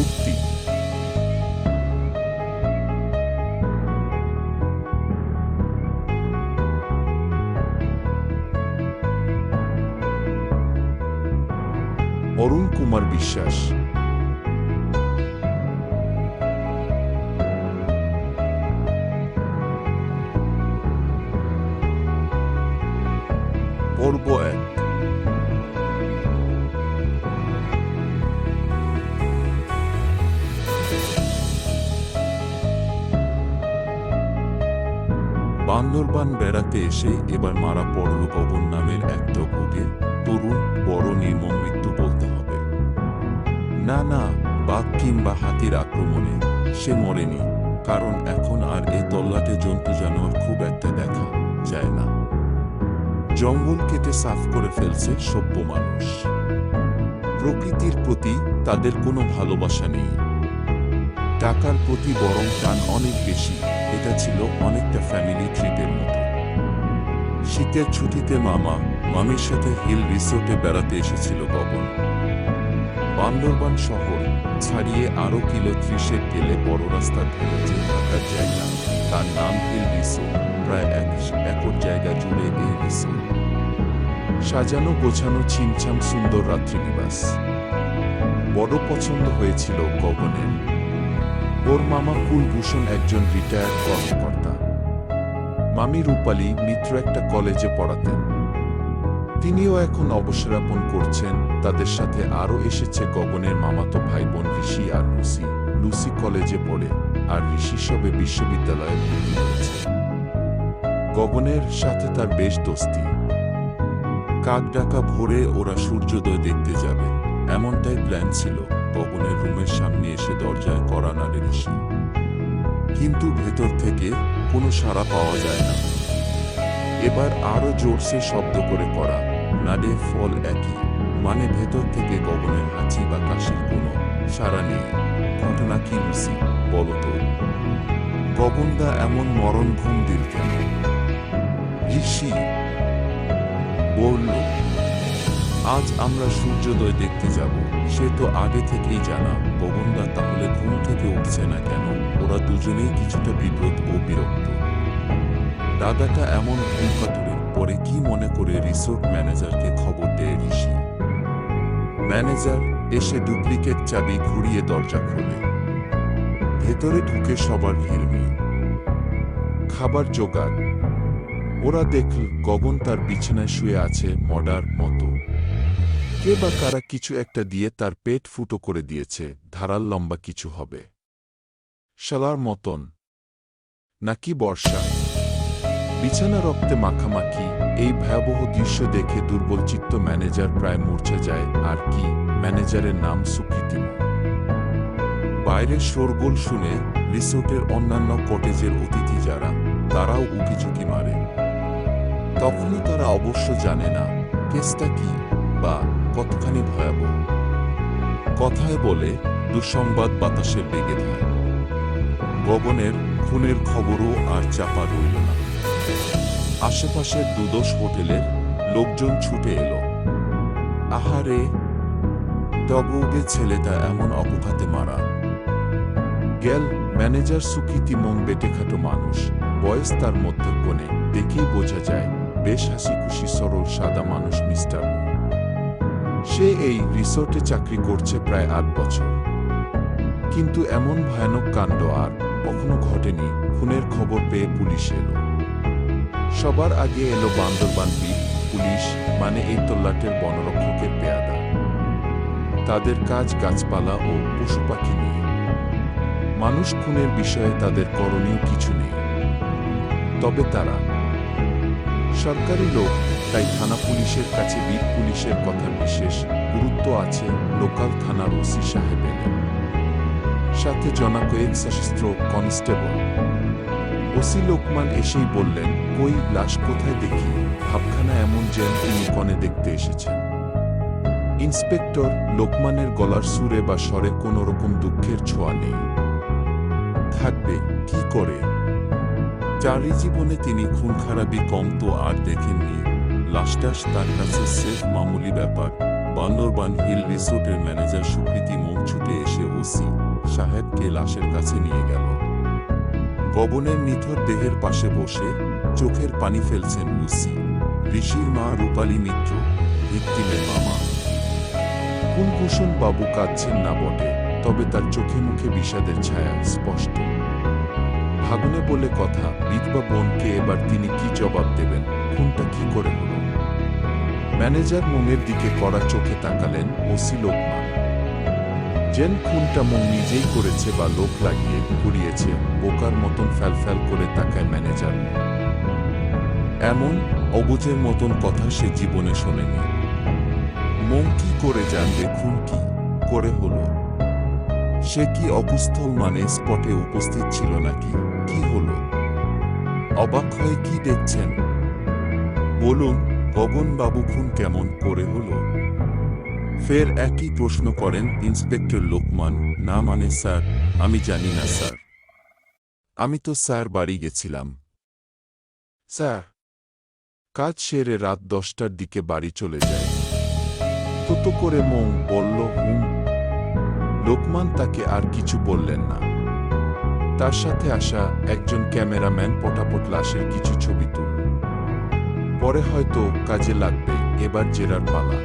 ভর্তি অরুণ কুমার বিশ্বাস পর্ব এক বান্দরবান বেড়াতে এসে এবার মারা পড়ল গগন নামের এক তবুকে তরুণ, বড় নির্মম মৃত্যু বলতে হবে। না না, বাঘ কিংবা হাতির আক্রমণে সে মরেনি, কারণ এখন আর এই তল্লাটে জন্তু জানোয়ার খুব একটা দেখা যায় না। জঙ্গল কেটে সাফ করে ফেলছে সভ্য মানুষ। প্রকৃতির প্রতি তাদের কোনো ভালোবাসা নেই। টাকার প্রতি বরং টান অনেক বেশি। এটা ছিল অনেকটা ফ্যামিলি ট্রিপের মতো। শীতের ছুটিতে মামা মামির সাথে হিল রিসোর্টে বেড়াতে এসেছিল গগন। বান্দরবান শহর ছাড়িয়ে আরও কিলো ত্রিশের গেলে বড় রাস্তার ধরে যে থাকার জায়গা, তার নাম হিল রিসোর্ট প্রায় এক একর জায়গা জুড়ে এই রিসোর্ট সাজানো গোছানো ছিমছাম সুন্দর রাত্রিনিবাস। বড় পছন্দ হয়েছিল গগনের। ওর মামা কুলভূষণ একজন রিটায়ার্ড কর্মকর্তা। মামি রূপালী মিত্র একটা কলেজে পড়াতেন। তিনিও এখন অবসরাপন করছেন, তাদের সাথে আরও এসেছে গগনের মামাতো ভাই বোন ঋষি আর লুসি। লুসি কলেজে পড়ে, আর ঋষি সবে বিশ্ববিদ্যালয়ে ভর্তি হয়েছে। গগনের সাথে তার বেশ দোস্তি। কাক ডাকা ভোরে ওরা সূর্যোদয় দেখতে যাবে, এমনটাই প্ল্যান ছিল। গগনের রুমের সামনে এসে দরজায় করা নাড়ে ঋষি কিন্তু ভেতর থেকে কোনো সাড়া পাওয়া যায় না। এবার আরও জোরসে শব্দ করে করা নাডে ফল একই মানে ভেতর থেকে গগনের হাঁচি বা কাশির কোনো সাড়া নেই। ঘটনা কি লুসি, বলো তো? গগনদা এমন মরণ ঘুম দিল কেন? ঋষি বলল, আজ আমরা সূর্যোদয় দেখতে যাব। সে তো আগে থেকেই জানা গগনদা তাহলে ঘুম থেকে উঠছে না কেন? ওরা দুজনেই কিছুটা বিব্রত ও বিরক্ত। দাদাটা এমন ঘুম কাতুরে পরে কি মনে করে রিসোর্ট ম্যানেজারকে খবর দেয় ঋষি। ম্যানেজার এসে ডুপ্লিকেট চাবি ঘুরিয়ে দরজা খোলে। ভেতরে ঢুকে সবার ভিড়মি খাবার জোগাড়। ওরা দেখল গগন তার বিছানায় শুয়ে আছে মডার মতো। কে বা কারা কিছু একটা দিয়ে তার পেট ফুটো করে দিয়েছে, ধারাল লম্বা কিছু হবে। শালার মতন। নাকি বর্ষা? বিছানা রক্তে মাখামাখি, এই ভয়াবহ দৃশ্য দেখে দুর্বল চিত্ত ম্যানেজার প্রায় মূর্ছা যায়, আর কি, ম্যানেজারের নাম সুকৃতিম বাইরের শোরগোল শুনে রিসোর্টের অন্যান্য কটেজের অতিথি যারা, তারাও উকিঝুঁকি মারে। তখনও তারা অবশ্য জানে না, কেসটা কি, বা কতখানি ভয়াবহ। কথায় বলে দুঃসংবাদ বাতাসে বেগে ধায়। গগনের, খুনের খবরও আর চাপা রইল না। আশেপাশের দুদোষ হোটেলের লোকজন ছুটে এলো। আহারে টগৌগে ছেলেটা এমন অপঘাতে মারা। গেল, ম্যানেজার সুকৃতি মন বেটেখাটো মানুষ। বয়স তার মধ্যক্ষণে দেখেই বোঝা যায়, বেশ হাসি খুশি সরল সাদা মানুষ মিস্টার। সে এই রিসোর্টে চাকরি করছে প্রায় আট বছর। কিন্তু এমন ভয়ানক কাণ্ড আর কখনো ঘটেনি, খুনের খবর পেয়ে পুলিশ এলো। সবার আগে এলো বান্দরবান পুলিশ মানে এই তল্লাটের বনরক্ষকের পেয়াদা। তাদের কাজ গাছপালা ও পশু পাখি নিয়ে। মানুষ খুনের বিষয়ে তাদের করণীয় কিছু নেই। তবে তারা, সরকারি লোক তাই থানা পুলিশের কাছে বিট পুলিশের কথা বিশেষ গুরুত্ব আছে লোকাল থানার ওসি সাহেব এলেন সাথে জনা কয়েক সশস্ত্র কনস্টেবল। ওসি লোকমান এসেই বললেন, কই, লাশ কোথায় দেখি? ভাবখানা এমন যেন তিনি কনে দেখতে এসেছেন। ইন্সপেক্টর, লোকমানের গলার সুরে বা স্বরে কোনো রকম দুঃখের ছোঁয়া নেই। থাকবে, কি করে? চারি জীবনে তিনি খুন খারাপি কম তো আর দেখেননি। লাশটাস তার কাছে সেফ মামুলি ব্যাপার। বান্দরবান হিল রিসোর্টের ম্যানেজার সুকৃতি মৌ ছুটে এসে ওসি সাহেবকে লাশের কাছে নিয়ে গেল। গগনের নিথর দেহের পাশে বসে চোখের পানি ফেলছেন লুসি। ঋষির মা রূপালী মিত্র ভিত্তিমের মামা। কুলভূষণ বাবু কাঁদছেন না বটে, তবে তার চোখে মুখে বিষাদের ছায়া স্পষ্ট। ভাগুনে বলে কথা, বিধবা বোনকে এবার তিনি কি জবাব দেবেন? কোনটা কি করে হলো? ম্যানেজার দিকে কড়া চোখে তাকালেন ওসি লোকমান। জেন খুনটা মন নিজেই করেছে বা লোক লাগিয়ে করিয়েছে বোকার মতন ফ্যালফ্যাল করে তাকায় ম্যানেজার। এমন অবুঝের মতন কথা সে জীবনে শোনেনি। মন কি করে জানবে খুন কি করে হলো? সে কি অকুস্থল মানে স্পটে উপস্থিত ছিল নাকি? কি হলো? অবাক হয়ে কি দেখছেন? বলুন গগন বাবু খুন কেমন করে হলো? ফের একই প্রশ্ন করেন ইন্সপেক্টর লোকমান। না মানে স্যার? আমি জানি না, স্যার। আমি তো স্যার বাড়ি গেছিলাম। স্যার, কাজ সেরে রাত দশটার দিকে বাড়ি চলে যায় তত করে মৌ বলল, হুম। লোকমান তাকে আর কিছু বললেন না। তার সাথে আসা একজন ক্যামেরাম্যান পটাপট লাশের কিছু ছবি তুলল। পরে হয়তো কাজে লাগবে এবার জেরার পালা।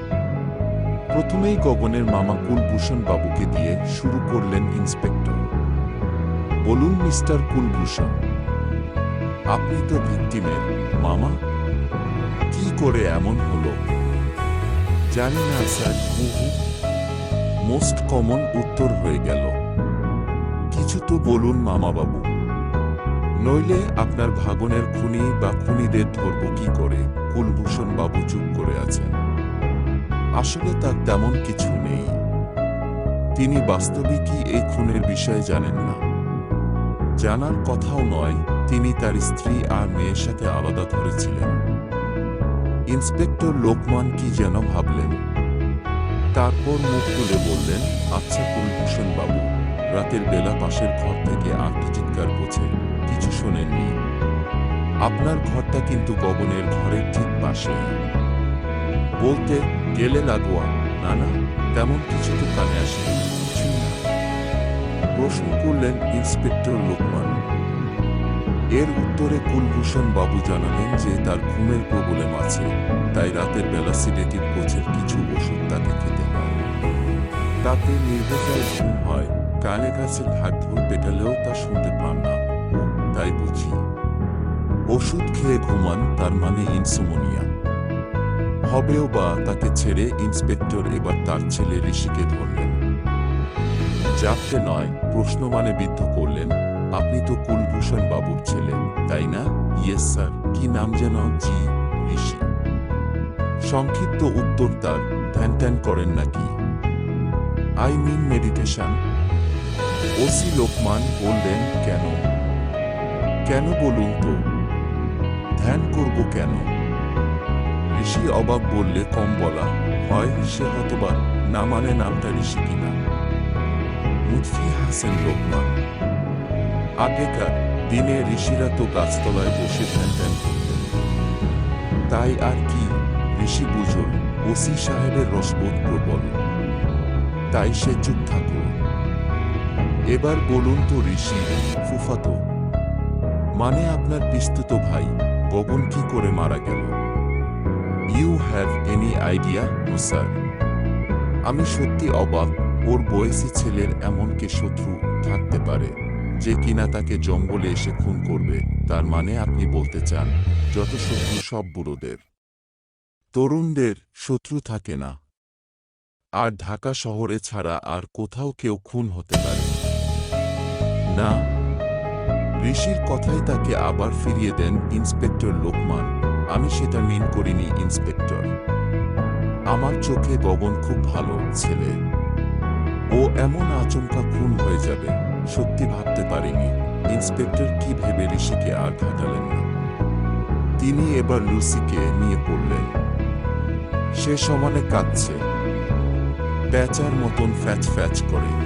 প্রথমেই গগনের মামা কুলভূষণ বাবুকে দিয়ে শুরু করলেন ইন্সপেক্টর। বলুন, মিস্টার কুলভূষণ, আপনি তো ভিক্টিমের মামা। কি করে এমন হলো? জানি না, স্যার মোস্ট কমন উত্তর হয়ে গেল। কিছু তো বলুন, মামাবাবু। নইলে আপনার ভাগনের খুনি বা খুনিদের ধরব কি করে? কুলভূষণ বাবু চুপ করে আছেন। আসলে তার তেমন কিছু নেই। তিনি বাস্তবিকই এই খুনের বিষয়ে জানেন না। জানার কথাও নয়, তিনি তার স্ত্রী আর মেয়ের সাথে আলাদা ধরেছিলেন। ইন্সপেক্টর লোকমান কি যেন ভাবলেন। তারপর মুখ তুলে বললেন আচ্ছা কুলভূষণ বাবু রাতের বেলা পাশের ঘর থেকে আর্থ চিৎকার বোঝে কিছু শোনেননি। আপনার ঘরটা কিন্তু গগনের ঘরের ঠিক পাশে বলতে গেলে লাগোয়া না না তেমন কিছু তো কানে আসেনি প্রশ্ন করলেন ইন্সপেক্টর লোকমান। এর উত্তরে কুলভূষণ বাবু জানালেন যে তার ঘুমের প্রবলেম আছে, তাই রাতের বেলা সিডেটিভ কোচের কিছু ওষুধ তাকে খেতে হয়। তাতে নির্বিকার ঘুম হয়। কানে কাছে ঘাট ধর পেটালেও তা শুনতে পান না। তাই বুঝি। ওষুধ খেয়ে ঘুমান, তার মানে ইনসোমোনিয়া। হবেও বা তাকে ছেড়ে ইন্সপেক্টর এবার তার ছেলে ঋষিকে ধরলেন। জানতে নয়, প্রশ্ন মানে বিদ্ধ করলেন, আপনি তো কুলভূষণ বাবুর ছেলে, তাই না? Yes, sir. কি নাম যেন? জি, ঋষি। সংক্ষিপ্ত উত্তর তার, ধ্যান ধ্যান করেন নাকি? I mean meditation. OC Lokman বললেন, কেন? কেন বলুন তো? ধ্যান করব কেন? ঋষি অবাক বললে, কম বলা, হয় সে হতবা, না মানে নামটা ঋষি কিনা? মুৎফি হাসেন লোকমান, আগেকার দিনে ঋষিরা তো গাছতলায় বসে ধ্যান ধ্যান তাই আর কি ঋষি বুঝল, ওসি সাহেবের রসবোধ প্রবল। তাই সে চুপ থাকল। এবার বলুন তো ঋষি, ফুফাতো মানে আপনার পিস্তুত ভাই গগন কি করে মারা গেল? You have any idea no sir আমি সত্যি অবাক, ওর বয়সী ছেলের এমন কে শত্রু থাকতে পারে, যে কিনা তাকে জঙ্গলে এসে খুন করবে, তার মানে আপনি বলতে চান, যত শত্রু সব বুড়োদের। তরুণদের শত্রু থাকে না। আর ঢাকা শহরে ছাড়া আর কোথাও কেউ খুন হতে পারে। না ঋষির কথাই তাকে আবার ফিরিয়ে দেন ইন্সপেক্টর লোকমান। আমি সেটা মিন করিনি, ইন্সপেক্টর। আমার চোখে গগন খুব ভালো, ছেলে। ও এমন আচমকা খুন হয়ে যাবে, সত্যি ভাবতে পারিনি। ইন্সপেক্টর কি ভেবে ঋষিকে আর ঘাটালেন না। তিনি এবার লুসিকে নিয়ে পড়লেন। সে সমানে কাঁদছে। প্যাচার মতন ফ্যাচ ফ্যাচ করে।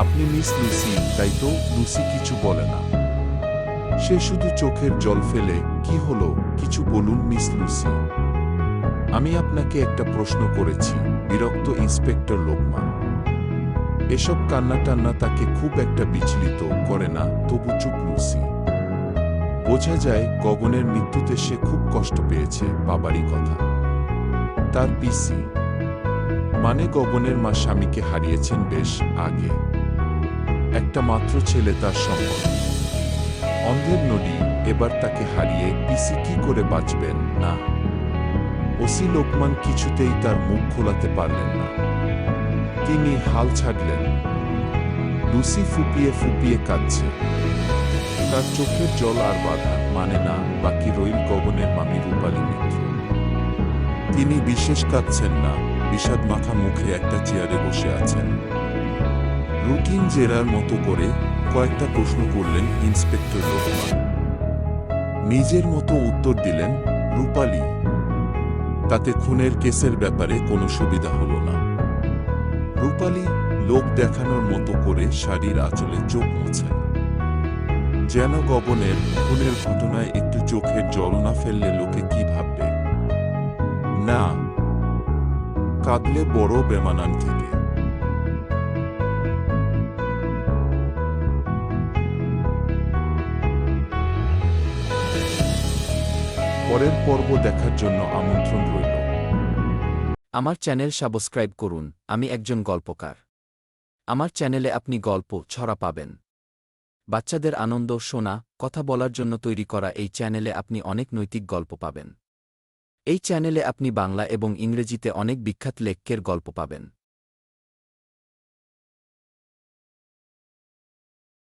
আপনি মিস লুসি, তাই তো লুসি কিছু বলে না। সে শুধু চোখের জল ফেলে, কি হলো? কিছু বলুন মিস লুসি। আমি আপনাকে একটা প্রশ্ন করেছি, বিরক্ত ইন্সপেক্টর লোকমান। এসব কান্না টান্না তাকে খুব একটা বিচলিত করে না, তবু চুপ লুসি। বোঝা যায় গগনের মৃত্যুতে সে খুব কষ্ট পেয়েছে বাবারই কথা। তার পিসি। মানে গগনের মা স্বামীকে হারিয়েছেন বেশ আগে। একটা মাত্র ছেলে তার সম্পদ। অন্ধের নদী, এবার তাকে হারিয়ে পিসি কি করে বাঁচবেন? না। ওসি লোকমান কিছুতেই তার মুখ খোলাতে পারলেন না। তিনি হাল ছাড়লেন। লুসি ফুপিয়ে ফুপিয়ে কাঁদছে। তার চোখের জল আর বাধা মানে না বাকি রইল গগনের মামি রূপালী মিত্র। তিনি বিশেষ কাঁদছেন না, বিষাদ মাথা মুখে একটা চেয়ারে বসে আছেন। রুটিন জেরার মতো করে কয়েকটা প্রশ্ন করলেন ইন্সপেক্টর রহমান। নিজের মতো উত্তর দিলেন রূপালী। তাতে খুনের কেসের ব্যাপারে কোনো সুবিধা হলো না। রূপালী লোক দেখানোর মতো করে শাড়ির আঁচলে চোখ মোছেন। যেন গগনের খুনের ঘটনায় একটু চোখের জল না ফেললে লোকে কি ভাববে? না। কাঁদলে বড় বেমানান থেকে। পরের পর্ব দেখার জন্য আমন্ত্রণ রইল। আমার চ্যানেল সাবস্ক্রাইব করুন, আমি একজন গল্পকার। আমার চ্যানেলে আপনি গল্প, ছড়া পাবেন। বাচ্চাদের আনন্দ, শোনা, কথা বলার জন্য তৈরি করা এই চ্যানেলে আপনি অনেক নৈতিক গল্প পাবেন। এই চ্যানেলে আপনি বাংলা এবং ইংরেজিতে অনেক বিখ্যাত লেখকের গল্প পাবেন।